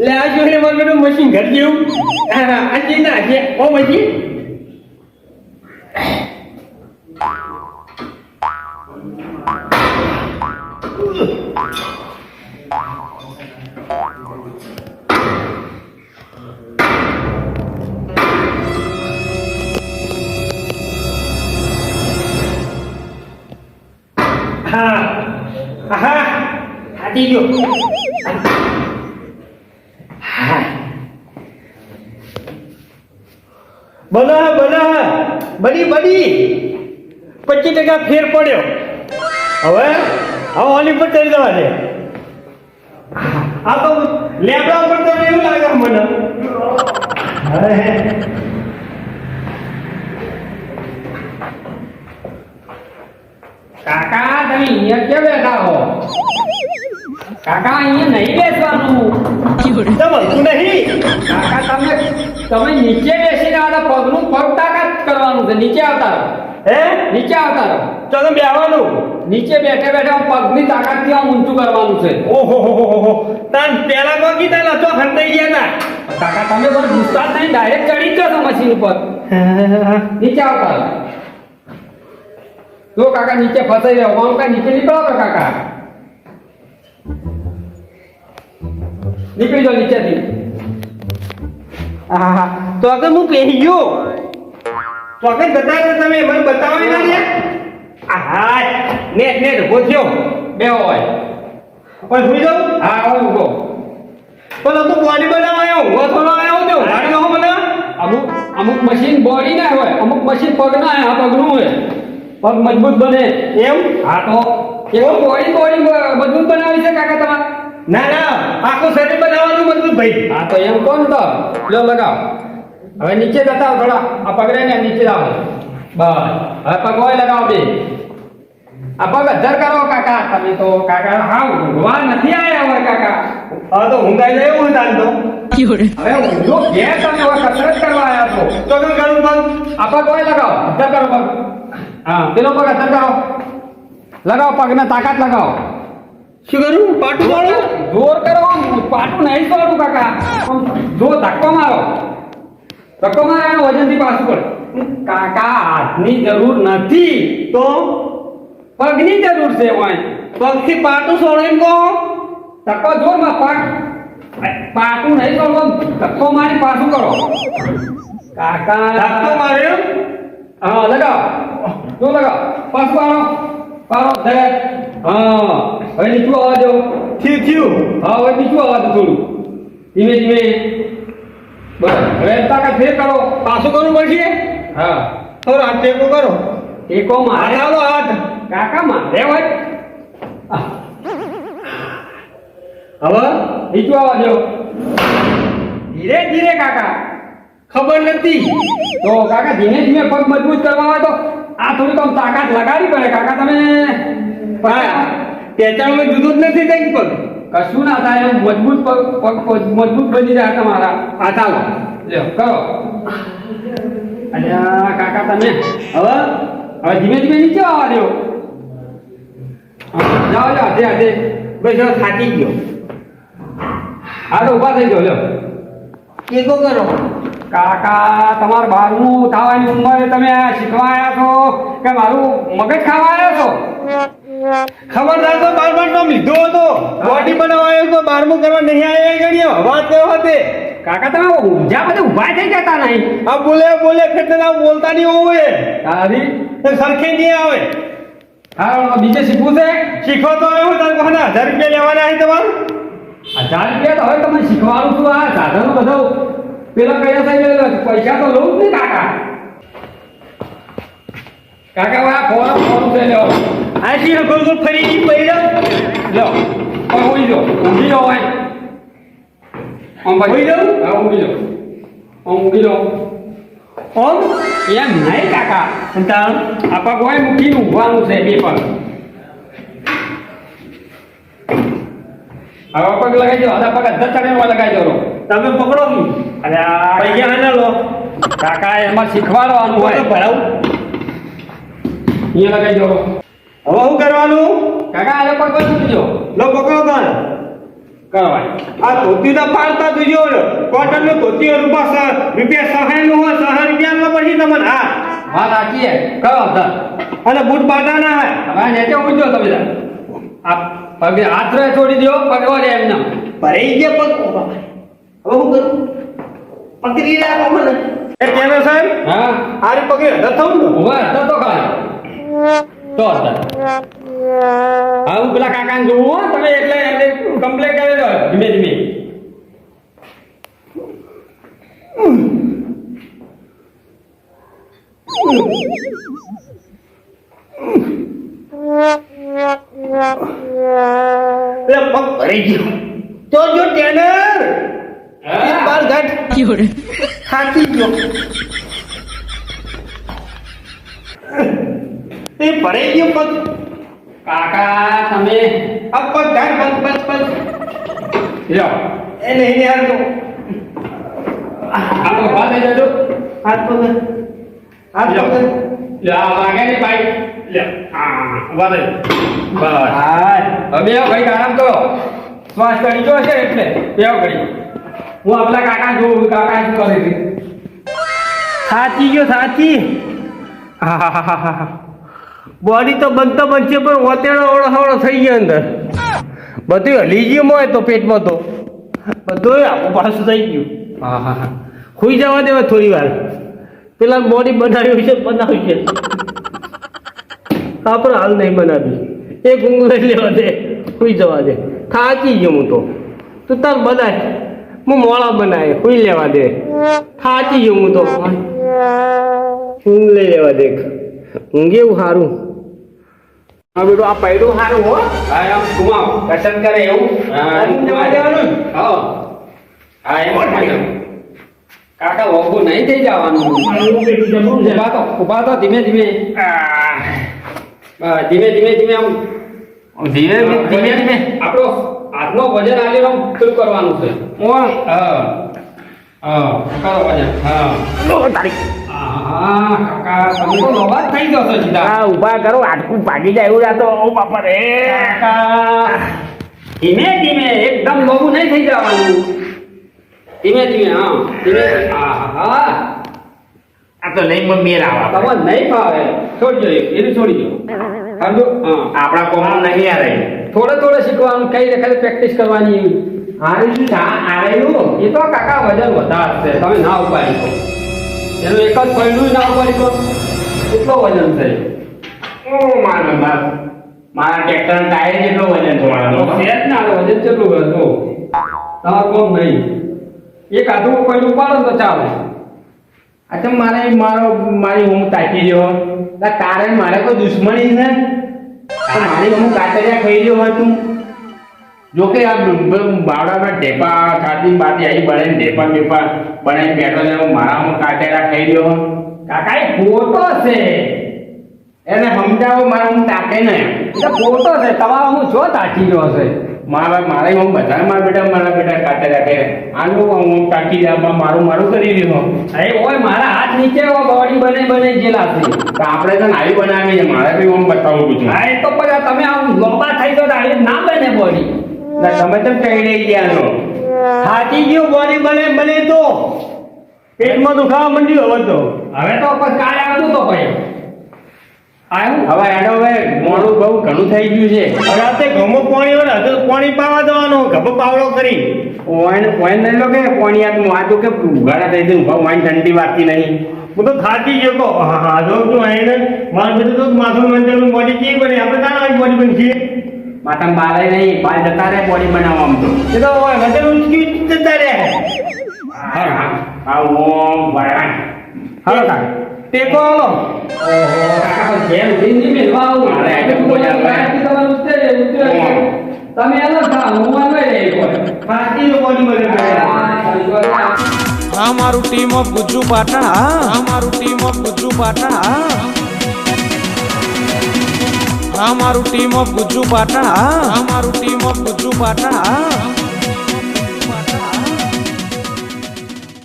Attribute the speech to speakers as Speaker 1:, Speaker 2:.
Speaker 1: લે, આ જોઈને મારું બેટું મશીન ઘર જેવું. આ જે ના છે ઓ મશીન હા હા હાથી ગયો હા બના બના. બની બની. પચીસ ટકા ફેર પડ્યો. હવે હવે ઓલી પર ચડી જવા દે. આ તો લેબડા પર તો એવું લાગે મને.
Speaker 2: કાકા તમે અહીંયા કેમ બેઠા હો? કાકા અહીંયા નહીં બેસવાનું.
Speaker 1: નહીં.
Speaker 2: કાકા તમે તમે નીચે બેસીને આના પગનું પગ તાકાત કરવાનું છે. નીચે આવતા
Speaker 1: હે?
Speaker 2: નીચે આવતા રહો.
Speaker 1: ચાલો બેહવાનું?
Speaker 2: નીચે બેઠા બેઠા પગની તાકાતથી આમ ઊંચું કરવાનું છે.
Speaker 1: ઓહો હો હો હો તાન પેલા તો કીધા નતો ખંડાઈ ગયા
Speaker 2: કાકા તમે બસ ગુસ્સા થઈને ડાયરેક્ટ ચડી ગયો મશીન ઉપર. નીચે આવતા રહો. જો કાકા નીચે ફસાઈ રહ્યો. કોણ કા નીચે નીકળો તો કાકા. નીકળી જાઓ નીચેથી.
Speaker 1: આહા. તો આગળ હું પહેરી ગયો તો આગળ જતા તમે મને બતાવો ના રે હા નેટ નેટ ઊભો થયો.
Speaker 2: બે હોય.
Speaker 1: પણ સુઈ જાઉં
Speaker 2: હા હું ઊભો.
Speaker 1: પણ તો બોડી બનાવાયો હું થોડો આવ્યો તો ગાડી નો મને.
Speaker 2: અમુક અમુક મશીન બોડી ના હોય અમુક મશીન પગ ના હોય આ પગનું હોય. પગ મજબૂત બને.
Speaker 1: એમ?
Speaker 2: હા તો. એવો બોડી બોડી મજબૂત બનાવી છે કાકા તમારે?
Speaker 1: ના ના આખું શરીર બનાવવાનું મજબૂત ભાઈ.
Speaker 2: હા તો એમ કોણ તો. લો લગાવ. હવે નીચે જતા થોડા. આ પગડે ને નીચે આવો બસ. હવે પગ હોય લગાવો બે. આ પગ અધર કરો કાકા. તમે તો કાકા હા ઊંઘવા નથી આયા હોય કાકા.
Speaker 1: હા તો ઊંઘાઈ જાય એવું તાન તો.
Speaker 2: હવે ઊંઘો ઘેર તમે હવે કસરત કરવા આવ્યા છો.
Speaker 1: તો કેમ કરું પણ
Speaker 2: આ પગ હોય લગાવો. અધર કરો પગ. હા પેલો પગ અધર કરો. લગાવો પગને તાકાત લગાવો.
Speaker 1: શું કરું પાટું વાળું
Speaker 2: જોર કરો. પાટું નહીં છોડું કાકા. જો ધક્કો મારો ધક્કો મારે એનો વજનથી પાછું પડે. કાકા હાથની જરૂર નથી.
Speaker 1: તો?
Speaker 2: પગની જરૂર છે હોય
Speaker 1: પગથી પાટું છોડીને કહો.
Speaker 2: ધક્કો જોરમાં પગ પાટું નહીં સોળો ધક્કો મારી પાછું કરો. કાકા.
Speaker 1: ધક્કો માર્યો
Speaker 2: હા લગાવ. જો લગાવ. પાછું પાડો. પાડો ધરે હા. હવે નીચું આવવા દો
Speaker 1: થયું થયું
Speaker 2: હા હવે નીચું આવવા દો થોડું ધીમે ધીમે. બસ. હવે તાકાત ફેર કરો
Speaker 1: પાછું કરવું પડશે?
Speaker 2: હા.
Speaker 1: તો હાથ ટેકો કરો.
Speaker 2: ટેકો મારે?
Speaker 1: આવો હાથ.
Speaker 2: કાકા મારે હોય?
Speaker 1: હવે
Speaker 2: નીચું આવવા દો ધીરે ધીરે કાકા.
Speaker 1: ખબર નથી.
Speaker 2: તો કાકા ધીમે ધીમે પગ મજબૂત કરવા હોય તો આ થોડી તો તાકાત લગાવી પડે. કાકા તમે
Speaker 1: હા. પેચામાં જુદું જ નથી કઈ પગ
Speaker 2: કશું ના થાય એમ મજબૂત પગ મજબૂત બની જાય તમારા
Speaker 1: આતા
Speaker 2: લ્યો કરો. અલ્યા કાકા તમે?
Speaker 1: હવે?
Speaker 2: હવે ધીમે ધીમે નીચે આવવા દો. જાઓ જાઓ હાથે હાથે.
Speaker 1: ભાઈ હવે થાકી ગયો.
Speaker 2: હા તો ઊભા થઈ ગયો લ્યો.
Speaker 1: ટેકો કરો.
Speaker 2: કાકા તમાર બહારનું થવાની ઉંમરે તમે આ શીખવા આવ્યા છો કે મારું મગજ ખાવા આવ્યા છો?
Speaker 1: ખબરદાર તો બાર બાર લીધો હતો. બોડી બનાવવા આવ્યો તો બારમું કરવા નહીં આવ્યા ગણ્યો. વાત કેવો હતે
Speaker 2: કાકા તમે ઊંઝા બધે ઊભા થઈ જતા નહીં.
Speaker 1: આ બોલે બોલે ખેતર બોલતા નહીં હોય
Speaker 2: તારી?
Speaker 1: સરખે નહીં આવે.
Speaker 2: હા બીજે શીખવું છે?
Speaker 1: શીખો તો એવું તાર કોને હજાર રૂપિયા લેવાના છે તમારું.
Speaker 2: હજાર રૂપિયા તો હવે તમે શીખવાનું છું આ સાધનો બધો. પેલા કયા ગયેલો પૈસા તો લઉં જ નહીં કાકા. કાકા આ ફોન ફોન છે લ્યો.
Speaker 1: આ શી ગોલ ગોલ ફરી ઈ પૈડા.
Speaker 2: લ્યો પણ ઊંઘી જાઓ. ઊંઘી જાઓ ભાઈ.
Speaker 1: જાઉં?
Speaker 2: હા ઊંઘી જાઓ. આમ ઊંઘી જાઓ.
Speaker 1: ઓમ?
Speaker 2: એમ નહીં કાકા.
Speaker 1: સંતા
Speaker 2: આ પગ હોય મૂકીને ઊંઘવાનું છે બે પગ. હવે પગ લગાઈ દો આધા પગ અધા ચડે લગાઈ દો.
Speaker 1: તમે પકડો
Speaker 2: અરે
Speaker 1: પૈસા આના લો.
Speaker 2: કાકા એમાં શીખવાડવાનું હોય.
Speaker 1: ભરાવ ભરાવું.
Speaker 2: અહીંયા લગાઈ દો.
Speaker 1: હવે શું કરવાનું?
Speaker 2: કાકા આ પગ કોઈ દો
Speaker 1: લો પકડો તાર
Speaker 2: કરવાય
Speaker 1: આ ધોતી તો પાડતા જોજો. કોટનનું ધોતી રૂપિયા સર રૂપિયા સહાયનું હોય સહાય રૂપિયા પછી તમને હા.
Speaker 2: વાત સાચી હે કરો ધર
Speaker 1: અને બૂટ ના હે
Speaker 2: હવે નેચે ઊંચો તમે આ પગે હાથ રહે છોડી દો પગવા ઓરે એમ ના
Speaker 1: ભરાઈ ગયા પગ હવે હું કરું? પકડી રાખો મને. એ કેનો સાહેબ?
Speaker 2: હા.
Speaker 1: આરી પગે હડત ને
Speaker 2: ઊભા હતો તો ખાલી. તો હા હું પેલા કાકાને જોઉં હો તમે એટલે એમને કમ્પ્લેન કરી દો ધીમે ધીમે.
Speaker 1: એટલે પગ ભરાઈ ગયો. તો જો ટેનર. બાર ઘાટ થાકી ગયો. એ ભરાઈ ગયો પગ.
Speaker 2: કાકા તમે?
Speaker 1: આ પગ ઘાટ પગ પગ પગ.
Speaker 2: લ્યો.
Speaker 1: એ નહીં ને હાલ તો.
Speaker 2: આ થઈ જજો.
Speaker 1: હાથ પગ હાથ પગ
Speaker 2: લ્યો. આ વાગે ની પાઈ લ્યો. હા ઊભા બસ.
Speaker 1: હાય.
Speaker 2: હવે ભાઈ આરામ કરો. શ્વાસ કરી જો છે એટલે. બેવ કરી હું આપલા કાકા જોઉં કાકા શું કરે છે.
Speaker 1: સાચી ગયો સાચી. બોડી તો બનતો બનશે પણ ઓતેડો ઓળખાવડો થઈ ગયો અંદર. બધું હલી ગયું હોય તો પેટમાં તો. બધું આખું પાછું થઈ ગયું.
Speaker 2: હા હા હા.
Speaker 1: સુઈ જવા દેવા થોડી વાર. પેલા બોડી બનાવી છે બનાવી છે. આપણે હાલ નહીં બનાવી એક ઊંઘ લઈ લેવા દે. સુઈ જવા દે. થાકી ગયો હું તો. તું તાર બનાય. હું મોડા બનાય. સુઈ લેવા દે. થાકી ગયો હું તો. ઊંઘ લઈ લેવા દે. ઊંઘ એવું સારું. હા બેટું આ પૈડું સારું હો.
Speaker 2: હા આમ ઘુમાવ દર્શન કરે એવું? હા
Speaker 1: જવા દેવાનું?
Speaker 2: હા. હા એમ. કાકા વોગું નહીં થઈ જવાનું. ઊભા તો ઊભા તો ધીમે ધીમે. ધીમે ધીમે ધીમે આમ.
Speaker 1: ધીમે ધીમે ધીમે.
Speaker 2: આપણો હાથનો વજન આલે આમ પેલું કરવાનું છે. હા. હા કરો વજન હા.
Speaker 1: તારી. આ કરો આટકું ભાગી જાય એવું રાતો ઓ બાપા રે.
Speaker 2: ધીમે ધીમે એકદમ લોબું નહીં થઈ જવાનું. ધીમે ધીમે હા ધીમે હા હા
Speaker 1: આ તો નહીં મમ્મી રાવા
Speaker 2: તમને નહીં ફાવે. છોડી દો એને છોડી દો. સમજો?
Speaker 1: આપણા કોમ નહીં આ રહી.
Speaker 2: થોડે થોડે શીખવાનું કઈ રીતે પ્રેક્ટિસ કરવાની.
Speaker 1: આરે શું થા
Speaker 2: એ તો કાકા વજન વધારશે. તમે ના ઉપાડી એનું એક જ પૈડું ના ઉપાડી એટલો વજન છે
Speaker 1: ઓ મારા બાપ. મારા ટ્રેક્ટર ટાયર જેટલો વજન તમારો
Speaker 2: સેટ ના વજન કેટલું હતો તમારું કોમ નહીં. એક આધું પૈડું પાડો તો ચાલે.
Speaker 1: અચ્છા મારે મારો મારી હું તાકી રહ્યો કારણ મારે કોઈ દુશ્મની છે? મારી હું કાતરિયા ખાઈ રહ્યો હોય તું જો કે આ બાવડામાં ઢેપા ખાતી બાતી આવી બને ઢેપા ઢેપા બને બેઠો ને મારા હું કાતરિયા ખાઈ રહ્યો
Speaker 2: કાકા એ ફોટો છે.
Speaker 1: એને સમજાવો મારે હું તાકે ને.
Speaker 2: એ ફોટો છે તમારો હું જો તાકી રહ્યો છે?
Speaker 1: મારા મારે હું બધા મારા બેટા મારા બેટા કાચે કે આનું હું તાકી જવા મારું મારું કરી રહ્યો.
Speaker 2: અરે ઓય મારા હાથ નીચે બોડી બને બને જેલા છે.
Speaker 1: તો આપણે તો આવી બનાવી છે મારે બી હું બતાવું છું.
Speaker 2: હા એ તો પછી તમે આમ લોબા થઈ તો આવી ના બને બોડી.
Speaker 1: ના તમે તો કઈ રહી ગયા થાકી ગયો બોડી બને બને તો. પેટમાં દુખાવા મંડ્યું હવે તો.
Speaker 2: હવે તો પછી કાલે આવતું તો ભાઈ. આવ્યું
Speaker 1: હવે એનો હવે મોડું બહુ ઘણું થઈ ગયું છે. રાતે ઘમો પાણી હોય તો પાણી પાવા દેવાનો. ગભો પાવડો કરી. ઓઈન ઓઈન લઈ લો કે પાણી આ વાંચો કે ઉઘાડા થઈ જઈને ઊભા ઠંડી વાગતી નહીં. હું તો ખાતી ગયો તો. હા હા જો તું આઈને મારું બધું તો માથું મંદિરનું બોડી કેવી બને. આપણે તારા બોડી બનશે માથા બારે નહીં બાલ જતા રહે બોડી બનાવવા આમ તો એ તો વજન ઉચકી જતા રહે. હા હા. હા ઓમ ભગવાન. હાલો કાકા. ટેકો હાલો.
Speaker 2: ઓહો કાકા પણ ઘેર ઉઠીને નહીં આવું.
Speaker 1: મારે આજે
Speaker 2: એટલે
Speaker 1: કોઈ આવે.
Speaker 2: બહારથી તમારે ઉતરે, ઉતરે. તમે અલગ થાઓ, હું અલગ રહી. કોઈ.
Speaker 1: ફાટી બોડી બને
Speaker 3: આ ટીમ ઓફ ગુજુ પાટણ. અમારું ટીમ ઓફ ગુજુ પાટણ. હા આ મારું ટીમ ઓફ ગુજુ પાટણ અમારું ટીમ ઓફ ગુજુ પાટણ.